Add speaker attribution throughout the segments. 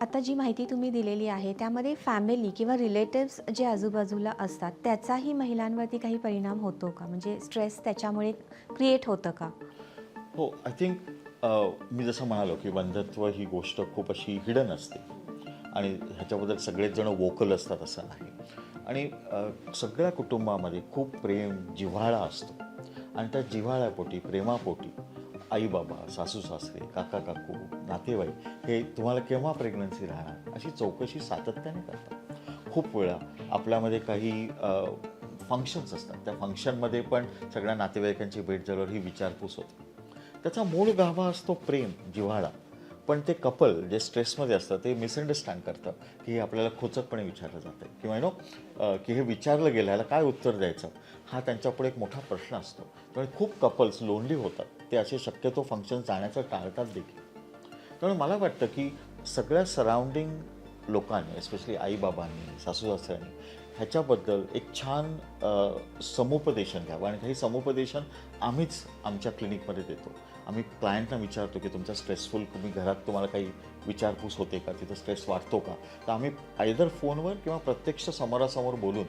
Speaker 1: आता जी माहिती तुम्ही दिलेली आहे त्यामध्ये फॅमिली किंवा रिलेटिव्स जे आजूबाजूला असतात त्याचाही महिलांवरती काही परिणाम होतो का? म्हणजे स्ट्रेस त्याच्यामुळे क्रिएट होतं का?
Speaker 2: हो आय थिंक uh, मी जसं म्हणालो की बंधत्व ही गोष्ट खूप अशी हिडन असते. आणि ह्याच्याबद्दल सगळेच जण वोकल असतात असं नाही आणि uh, सगळ्या कुटुंबामध्ये खूप प्रेम जिव्हाळा असतो. आणि त्या जिव्हाळ्यापोटी प्रेमापोटी आई बाबा सासू सासरे काका काकू नातेवाईक हे तुम्हाला केव्हा प्रेग्नन्सी राहणार? अशी चौकशी सातत्याने करतात. खूप वेळा आपल्यामध्ये काही फंक्शन्स असतात. त्या फंक्शनमध्ये पण सगळ्या नातेवाईकांची भेट झाल्यावर ही विचारपूस होते. त्याचा मूळ गाभा असतो प्रेम जिव्हाळा. पण ते कपल जे स्ट्रेसमध्ये असतं ते मिसअंडरस्टँड करतं की हे आपल्याला खोचकपणे विचारलं जातं किंवा नो की हे विचारलं गेलं ह्याला काय उत्तर द्यायचं? हा त्यांच्यापुढे एक मोठा प्रश्न असतो. त्यामुळे खूप कपल्स लोनली होतात. ते असे शक्यतो फंक्शन जाण्याचं टाळतात देखील. त्यामुळे मला वाटतं की सगळ्या सराउंडिंग लोकांनी एस्पेशली आईबाबांनी सासू सासऱ्यांनी ह्याच्याबद्दल एक छान समुपदेशन घ्यावं. आणि काही समुपदेशन आम्हीच आमच्या क्लिनिकमध्ये देतो. आम्ही क्लायंटना विचारतो की तुमचा स्ट्रेसफुल तुम्ही घरात तुम्हाला काही विचारपूस होते का? तिथं स्ट्रेस वाढतो का? तर आम्ही आयदर फोनवर किंवा प्रत्यक्ष समोरासमोर बोलून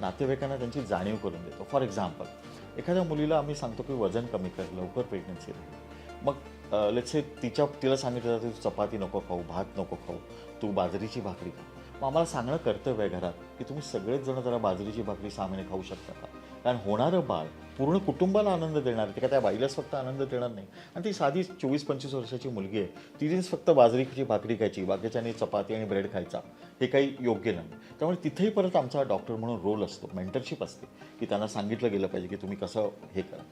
Speaker 2: नातेवाईकांना त्यांची जाणीव करून देतो. फॉर एक्झाम्पल एखाद्या मुलीला आम्ही सांगतो की वजन कमी कर लवकर प्रेग्नन्सी राहील मग लेट्स तिच्या तिला सांगितलं जातं तू चपाती नको खाऊ भात नको खाऊ तू बाजरीची भाकरी खा. मग आम्हाला सांगणं कर्तव्य आहे घरात की तुम्ही सगळेच जण जरा बाजरीची भाकरी सहा महिने खाऊ शकता का? कारण होणारं बाळ पूर्ण कुटुंबाला आनंद देणार ते का त्या बाईलाच फक्त आनंद देणार नाही. आणि ती साधी चोवीस पंचवीस वर्षाची मुलगी आहे. तिथेच फक्त बाजरीची भाकरी खायची बाकीच्याने चपाती आणि ब्रेड खायचा. हे काही योग्य नाही. त्यामुळे तिथेही परत आमचा डॉक्टर म्हणून रोल असतो मेंटरशिप असते की त्यांना सांगितलं गेलं पाहिजे की तुम्ही कसं हे करा.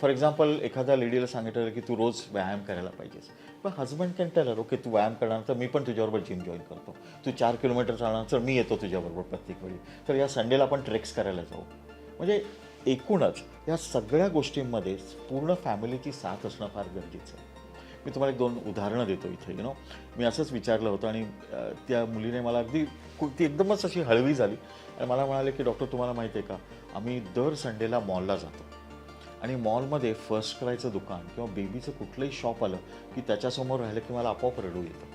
Speaker 2: फॉर एक्झाम्पल एखाद्या लेडीला सांगितलं की तू रोज व्यायाम करायला पाहिजेस. पण husband can tell her okay तू व्यायाम करणार तर मी पण तुझ्याबरोबर जिम जॉईन करतो. तू चार किलोमीटर चालणार तर मी येतो तुझ्याबरोबर प्रत्येक वेळी. तर या संडेला आपण ट्रेक्स करायला जाऊ. म्हणजे एकूणच या सगळ्या गोष्टींमध्ये पूर्ण फॅमिलीची साथ असणं फार गरजेचं आहे. मी तुम्हाला एक दोन उदाहरणं देतो इथे यु नो मी असंच विचारलं होतं आणि त्या मुलीने मला अगदी ती एकदमच अशी हळवी झाली आणि मला म्हणाले की डॉक्टर तुम्हाला माहिती आहे का? आम्ही दर संडेला मॉलला जातो आणि मॉलमध्ये फर्स्ट क्रायचं दुकान किंवा बेबीचं कुठलंही शॉप आलं की त्याच्यासमोर राहिलं की मला आपोआप रडू येतं.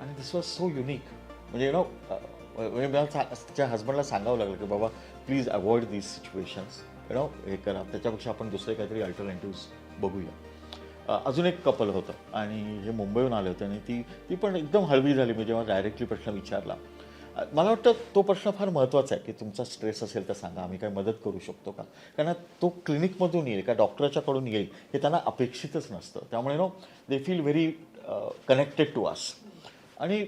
Speaker 2: आणि दिस वॉज सो युनिक. म्हणजे यु नो म्हणजे मला तिच्या हजबंडला सांगावं लागलं की बाबा please avoid these situations you know हे करा. त्याच्यापेक्षा आपण दुसरे काहीतरी अल्टरनेटिव्स बघूया. अजून एक कपल होतं आणि हे मुंबईहून आले होते आणि ती ती पण एकदम हळवी झाली. मी जेव्हा डायरेक्टली प्रश्न विचारला मला वाटतं तो प्रश्न फार महत्त्वाचा आहे की तुमचा स्ट्रेस असेल तर सांगा. आम्ही काय मदत करू शकतो का? कारण तो क्लिनिकमधून येईल का डॉक्टरच्याकडून येईल हे त्यांना अपेक्षितच नसतं. त्यामुळे no they feel very connected to us आणि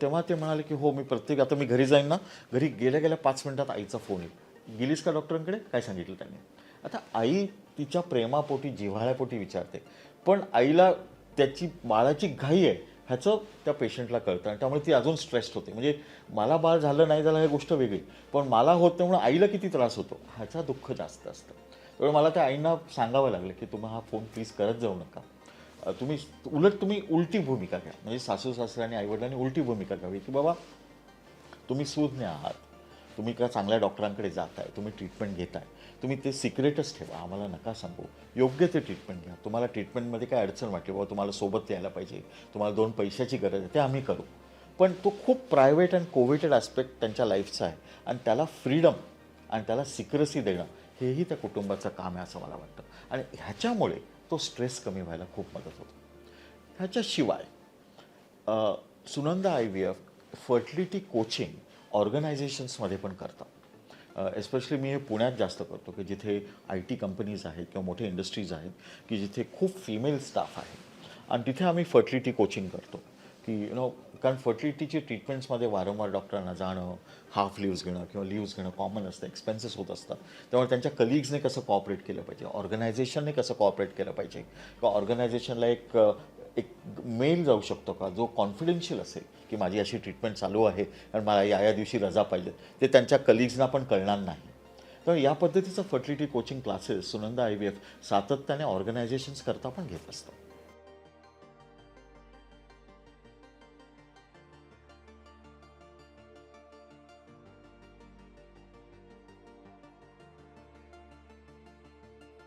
Speaker 2: तेव्हा ते म्हणाले की हो मी प्रत्येक आता मी घरी जाईन ना घरी गेल्या गेल्या पाच मिनिटात आईचा फोन येईल. गेलीस का डॉक्टरांकडे? काय सांगितलं त्यांनी? आता आई तिच्या प्रेमापोटी जिव्हाळ्यापोटी विचारते. पण आईला त्याची बाळाची घाई आहे ह्याचं त्या पेशंटला कळतं आणि त्यामुळे ती अजून स्ट्रेस्ड होते. म्हणजे मला बाळ झालं नाही झालं ही गोष्ट वेगळी. पण मला होत त्यामुळे आईला किती त्रास होतो? ह्याचा दुःख जास्त असतं. त्यामुळे मला त्या आईंना सांगावं लागलं की तुम्ही हा फोन प्लीज करत जाऊ नका. तुम्ही उलट तुम्ही उलटी भूमिका घ्या. म्हणजे सासू सासऱ्याने आईवडिलांनी उलटी भूमिका घ्यावी की बाबा तुम्ही सुज्ञ आहात. तुम्ही का चांगल्या डॉक्टरांकडे जात आहे तुम्ही ट्रीटमेंट घेताय. तुम्ही ते सिक्रेटच ठेवा. आम्हाला नका सांगू. योग्य ते ट्रीटमेंट घ्या. तुम्हाला ट्रीटमेंटमध्ये काय अडचण वाटली बाबा तुम्हाला सोबत यायला पाहिजे. तुम्हाला दोन पैशाची गरज आहे ते आम्ही करू. पण तो खूप प्रायव्हेट अँड कोविटेड ॲस्पेक्ट त्यांच्या लाईफचा आहे. आणि त्याला फ्रीडम आणि त्याला सिक्रेसी देणं हेही त्या कुटुंबाचं काम आहे असं मला वाटतं. आणि ह्याच्यामुळे तो स्ट्रेस कमी व्हायला खूप मदत होतो. ह्याच्याशिवाय Sunanda I V F fertility coaching ऑर्गनायझेशन्समध्ये पण करतात. एस्पेशली मी हे पुण्यात जास्त करतो की जिथे आय टी कंपनीज आहेत किंवा मोठे इंडस्ट्रीज आहेत की जिथे खूप फिमेल स्टाफ आहे आणि तिथे आम्ही फर्टिलिटी कोचिंग करतो. की यु नो कारण फर्टिलिटीची ट्रीटमेंट्समध्ये वारंवार डॉक्टरांना जाणं हाफ लिव्ज घेणं किंवा लिव्ज घेणं कॉमन असतं एक्सपेन्सेस होत असतात. त्यामुळे त्यांच्या कलिग्जने कसं कॉपरेट केलं पाहिजे? ऑर्गनायझेशनने कसं कॉपरेट केलं पाहिजे? किंवा ऑर्गनायझेशनला एक एक मेल जाऊ शकतो का? जो कॉन्फिडेन्शियल असेल की माझी अशी ट्रीटमेंट चालू आहे आणि मला या या दिवशी रजा पाहिजे. ते त्यांच्या कलिग्जना पण कळणार नाही. तर या पद्धतीचं fertility coaching classes Sunanda I V F सातत्याने ऑर्गनायझेशन्स करता पण घेत असतात